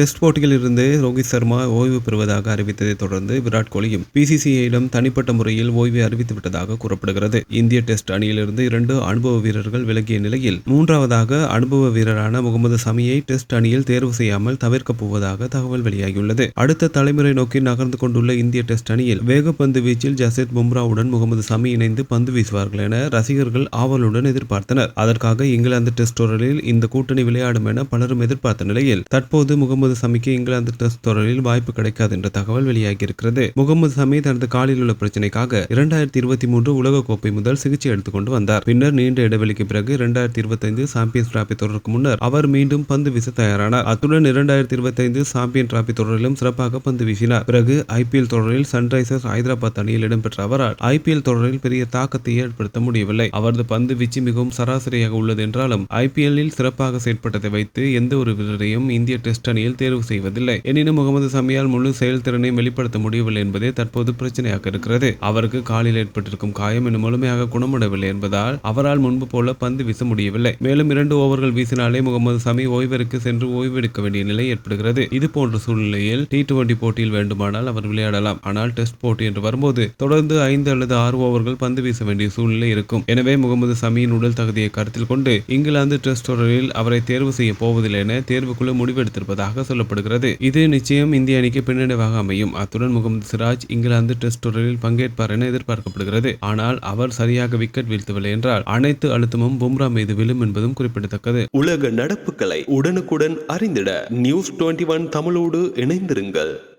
Test போட்டியில் இருந்து ரோஹித் சர்மா ஓய்வு பெறுவதாக அறிவித்ததை தொடர்ந்து விராட் கோலியும் பிசிசிஐயிடம் தனிப்பட்ட முறையில் ஓய்வை அறிவித்துவிட்டதாக கூறப்படுகிறது. இந்திய டெஸ்ட் அணியிலிருந்து இரண்டு அனுபவ வீரர்கள் விலகிய நிலையில் மூன்றாவதாக அனுபவ வீரரான முகமது சமியை டெஸ்ட் அணியில் தேர்வு செய்யாமல் தவிர்க்கப் போவதாக தகவல் வெளியாகியுள்ளது. அடுத்த தலைமுறை நோக்கி நகர்ந்து கொண்டுள்ள இந்திய டெஸ்ட் அணியில் வேகப்பந்து வீச்சில் ஜசேத் பும்ராவுடன் முகமது சமி இணைந்து பந்து வீசுவார்கள் என ரசிகர்கள் ஆவலுடன் எதிர்பார்த்தனர். அதற்காக இங்கிலாந்து டெஸ்ட் தொடரில் இந்த கூட்டணி விளையாடும் என பலரும் எதிர்பார்த்த நிலையில் தற்போது முகமது சமிக்கு இங்கிலாந்து டெஸ்ட் தொடரில் வாய்ப்பு கிடைக்காது என்ற தகவல் வெளியாகியிருக்கிறது. முகமது சமி தனது காலில் உள்ள பிரச்சனைக்காக இரண்டாயிரத்தி இருபத்தி மூன்று உலகக்கோப்பை முதல் சிகிச்சை எடுத்துக்கொண்டு வந்தார். பின்னர் நீண்ட இடைவெளிக்கு பிறகு இரண்டாயிரத்தி இருபத்தைந்து சாம்பியன்ஸ் டிராபி தொடருக்கு முன்னர் அவர் மீண்டும் பந்து வீச தயாரானார். அத்துடன் இரண்டாயிரத்தி இருபத்தைந்து சாம்பியன் டிராபி தொடரிலும் சிறப்பாக பந்து வீசினார். பிறகு ஐபிஎல் தொடரில் சன்ரைசர்ஸ் ஹைதராபாத் அணியில் இடம்பெற்ற அவரால் ஐபிஎல் தொடரில் பெரிய தாக்கத்தை ஏற்படுத்த முடியவில்லை. அவரது பந்து வீச்சு மிகவும் சராசரியாக உள்ளது என்றாலும் ஐபிஎல்லில் சிறப்பாக செயல்பட்டதை வைத்து எந்த ஒரு வீரரையும் இந்திய டெஸ்ட் அணியில் தேர்வு செய்வதில்லை. எனினும் முகமது சமியால் முழு செயல்திறனை வெளிப்படுத்த முடியவில்லை என்பதே தற்போது பிரச்சனையாக இருக்கிறது. அவருக்கு காலில் ஏற்பட்டிருக்கும் காயம் இன்னும் முழுமையாக குணமடையவில்லை என்பதால் அவரால் முன்பு போல பந்து வீச முடியவில்லை. மேலும் இரண்டு ஓவர்கள் வீசினாலே முகமது சமி ஓய்விற்கு சென்று ஓய்வெடுக்க வேண்டிய நிலை ஏற்படுகிறது. இது போன்ற சூழ்நிலையில் டி டுவெண்டி போட்டியில் வேண்டுமானால் அவர் விளையாடலாம். ஆனால் டெஸ்ட் போட்டி என்று வரும்போது தொடர்ந்து ஐந்து அல்லது ஆறு ஓவர்கள் பந்து வீச வேண்டிய சூழ்நிலை இருக்கும். எனவே முகமது சமியின் உடல் தகுதியை கருத்தில் கொண்டு இங்கிலாந்து டெஸ்ட் தொடரில் அவரை தேர்வு செய்ய போவதில்லை என தேர்வுக்குழு முடிவெடுத்திருப்பதாக சொல்லப்படுகிறது. இது நிச்சயம் இந்திய அணிக்கு பின்னடைவாக அமையும். அத்துடன் முகமது சிராஜ் இங்கிலாந்து டெஸ்ட் தொடரில் பங்கேற்பார் என எதிர்பார்க்கப்படுகிறது. ஆனால் அவர் சரியாக விக்கெட் வீழ்த்தவில்லை என்றால் அனைத்து அழுத்தமும் பும்ரா மீது விழும் என்பதும் குறிப்பிடத்தக்கது. உலக நடப்புகளை உடனுக்குடன் அறிந்திட நியூஸ் டுவெண்ட்டி ஒன் தமிழோடு இணைந்திருங்கள்.